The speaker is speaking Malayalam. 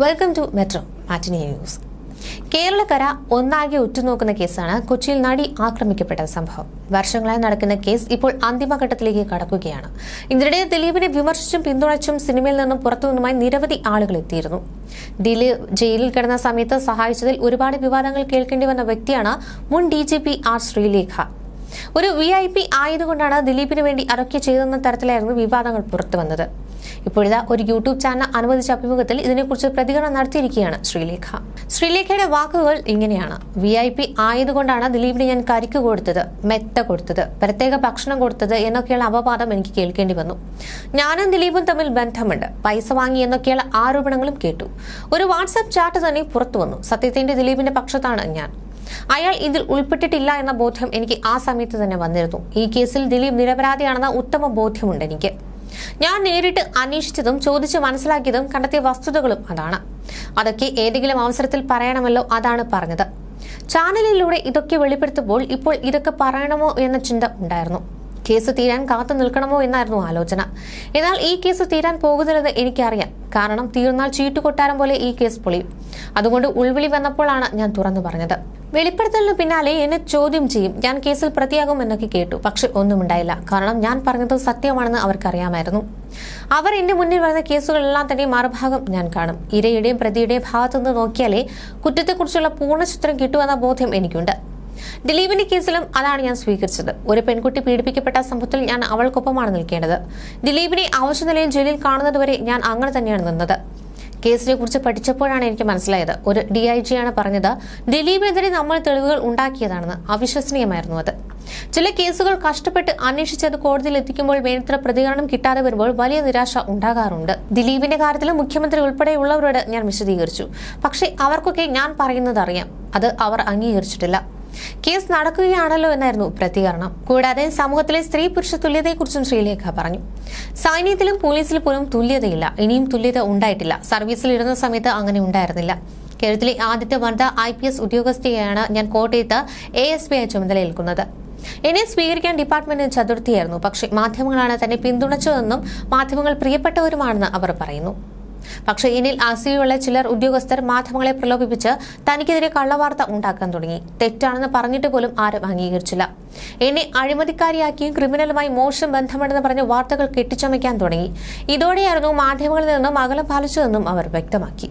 Welcome to metro matinee news. കേരളക്കര ഒന്നാകെ ഉറ്റുനോക്കുന്ന കേസാണ് കൊച്ചിയിൽ നടി ആക്രമിക്കപ്പെട്ട സംഭവം. വർഷങ്ങളായി നടക്കുന്ന കേസ് ഇപ്പോൾ അന്തിമഘട്ടത്തിലേക്ക് കടക്കുകയാണ്. ഇതിനിടെ ദിലീപിനെ വിമർശിച്ചും പിന്തുണച്ചും സിനിമയിൽ നിന്നും പുറത്തുനിന്നുമായി നിരവധി ആളുകൾ എത്തിയിരുന്നു. ദിലീപ് ജയിലിൽ കിടന്ന സമയത്ത് സഹായിച്ചതിൽ ഒരുപാട് വിവാദങ്ങൾ കേൾക്കേണ്ടി വന്ന വ്യക്തിയാണ് മുൻ D G P R Sreelekha. ഒരു വി ഐ പി ആയതുകൊണ്ടാണ് ദിലീപിന് വേണ്ടി അതൊക്കെ ചെയ്തെന്ന തരത്തിലായിരുന്നു വിവാദങ്ങൾ പുറത്തു വന്നത് ഇപ്പോഴിതാ ഒരു യൂട്യൂബ് ചാനൽ അനുവദിച്ച അഭിമുഖത്തിൽ ഇതിനെക്കുറിച്ച് പ്രതികരണം നടത്തിയിരിക്കുകയാണ് ശ്രീലേഖ. ശ്രീലേഖയുടെ വാക്കുകൾ ഇങ്ങനെയാണ്. വി ഐ പി ആയതുകൊണ്ടാണ് ദിലീപിന് ഞാൻ കരിക്ക് കൊടുത്തത് മെത്ത കൊടുത്തത് പ്രത്യേക ഭക്ഷണം കൊടുത്തത് എന്നൊക്കെയുള്ള അപവാദം എനിക്ക് കേൾക്കേണ്ടി വന്നു. ഞാനും ദിലീപും തമ്മിൽ ബന്ധമുണ്ട്. പൈസ വാങ്ങി എന്നൊക്കെയുള്ള ആരോപണങ്ങളും കേട്ടു. ഒരു വാട്സാപ്പ് ചാറ്റ് തന്നെ പുറത്തു വന്നു. സത്യത്തിന്റെ ദിലീപിന്റെ പക്ഷത്താണ് ഞാൻ. അയാൾ ഇതിൽ ഉൾപ്പെട്ടിട്ടില്ല എന്ന ബോധ്യം എനിക്ക് ആ സമയത്ത് തന്നെ വന്നിരുന്നു. ഈ കേസിൽ ദിലീപ് നിരപരാധിയാണെന്ന ഉത്തമ ബോധ്യമുണ്ട് എനിക്ക്. ഞാൻ നേരിട്ട് അന്വേഷിച്ചതും ചോദിച്ച് മനസ്സിലാക്കിയതും കണ്ടെത്തിയ വസ്തുതകളും അതാണ്. അതൊക്കെ ഏതെങ്കിലും അവസരത്തിൽ പറയണമല്ലോ അതാണ് പറഞ്ഞത്. ചാനലിലൂടെ ഇതൊക്കെ വെളിപ്പെടുത്തുമ്പോൾ ഇപ്പോൾ ഇതൊക്കെ പറയണമോ എന്ന ചിന്ത ഉണ്ടായിരുന്നു. കേസ് തീരാൻ കാത്തു നിൽക്കണമോ എന്നായിരുന്നു ആലോചന. എന്നാൽ ഈ കേസ് തീരാൻ പോകുന്നില്ലെന്ന് എനിക്കറിയാം. കാരണം തീർന്നാൽ ചീട്ടുകൊട്ടാരം പോലെ ഈ കേസ് പൊളിയും. അതുകൊണ്ട് ഉൾവിളി വന്നപ്പോഴാണ് ഞാൻ തുറന്നു പറഞ്ഞത്. വെളിപ്പെടുത്തലിന് പിന്നാലെ എന്നെ ചോദ്യം ചെയ്യും. ഞാൻ കേസിൽ പ്രതിയാകും എന്നൊക്കെ കേട്ടു. പക്ഷെ ഒന്നും ഉണ്ടായില്ല. കാരണം ഞാൻ പറഞ്ഞത് സത്യമാണെന്ന് അവർക്കറിയാമായിരുന്നു. അവർ എന്റെ മുന്നിൽ വരുന്ന കേസുകളെല്ലാം തന്നെ മറുഭാഗം ഞാൻ കാണും. ഇരയുടെയും പ്രതിയുടെയും ഭാഗത്തുനിന്ന് നോക്കിയാലേ കുറ്റത്തെക്കുറിച്ചുള്ള പൂർണ ചിത്രം കിട്ടുമെന്ന ബോധ്യം എനിക്കുണ്ട്. ദിലീപിന്റെ കേസിലും അതാണ് ഞാൻ സ്വീകരിച്ചത്. ഒരു പെൺകുട്ടി പീഡിപ്പിക്കപ്പെട്ട സംഭവത്തിൽ ഞാൻ അവൾക്കൊപ്പമാണ് നിൽക്കേണ്ടത്. ദിലീപിനെ ആവശ്യ നിലയിൽ ജയിലിൽ കാണുന്നതുവരെ ഞാൻ അങ്ങനെ തന്നെയാണ് നിന്നത്. കേസിനെ കുറിച്ച് പഠിച്ചപ്പോഴാണ് എനിക്ക് മനസ്സിലായത്. ഒരു ഡി ഐ ജിയാണ് പറഞ്ഞത് ദിലീപിനെതിരെ നമ്മൾ തെളിവുകൾ ഉണ്ടാക്കിയതാണെന്ന് അവിശ്വസനീയമായിരുന്നു അത്. ചില കേസുകൾ കഷ്ടപ്പെട്ട് അന്വേഷിച്ചത് കോടതിയിൽ എത്തിക്കുമ്പോൾ വേണ്ടത്ര പ്രതികരണം കിട്ടാതെ വരുമ്പോൾ വലിയ നിരാശ ഉണ്ടാകാറുണ്ട്. ദിലീപിന്റെ കാര്യത്തിൽ മുഖ്യമന്ത്രി ഉൾപ്പെടെയുള്ളവരോട് ഞാൻ വിശദീകരിച്ചു. പക്ഷേ അവർക്കൊക്കെ ഞാൻ പറയുന്നത് അറിയാം. അത് അവർ അംഗീകരിച്ചിട്ടില്ല. കേസ് നടക്കുകയാണല്ലോ എന്നായിരുന്നു പ്രതികരണം. കൂടാതെ സമൂഹത്തിലെ സ്ത്രീ പുരുഷ തുല്യതയെക്കുറിച്ചും ശ്രീലേഖ പറഞ്ഞു. സൈന്യത്തിലും പോലീസിലും പോലും തുല്യതയില്ല. ഇനിയും തുല്യത ഉണ്ടായിട്ടില്ല. സർവീസിൽ ഇരുന്ന സമയത്ത് അങ്ങനെ ഉണ്ടായിരുന്നില്ല. കേരളത്തിലെ ആദ്യത്തെ വനിതാ ഐ പി എസ് ഉദ്യോഗസ്ഥയെയാണ് ഞാൻ കോട്ടയത്ത് എ എസ് പി ആയി ചുമതലയേൽക്കുന്നത്. എന്നെ സ്വീകരിക്കാൻ ഡിപ്പാർട്ട്മെന്റിന് ചതുർത്ഥിയായിരുന്നു. പക്ഷേ മാധ്യമങ്ങളാണ് തന്നെ പിന്തുണച്ചതെന്നും മാധ്യമങ്ങൾ പ്രിയപ്പെട്ടവരുമാണെന്ന് അവർ പറയുന്നു. പക്ഷേ ഇനിൽ ആസിയുള്ള ചിലർ ഉദ്യോഗസ്ഥർ മാധ്യമങ്ങളെ പ്രലോഭിപ്പിച്ച് തനിക്കെതിരെ കള്ളവാർത്ത ഉണ്ടാക്കാൻ തുടങ്ങി. തെറ്റാണെന്ന് പറഞ്ഞിട്ട് പോലും ആരും അംഗീകരിച്ചില്ല. എന്നെ അഴിമതിക്കാരിയാക്കിയും ക്രിമിനലുമായി മോശം ബന്ധമുണ്ടെന്ന് പറഞ്ഞ് വാർത്തകൾ കെട്ടിച്ചമയ്ക്കാൻ തുടങ്ങി. ഇതോടെയായിരുന്നു മാധ്യമങ്ങളിൽ നിന്നും അകലം പാലിച്ചതെന്നും അവർ വ്യക്തമാക്കി.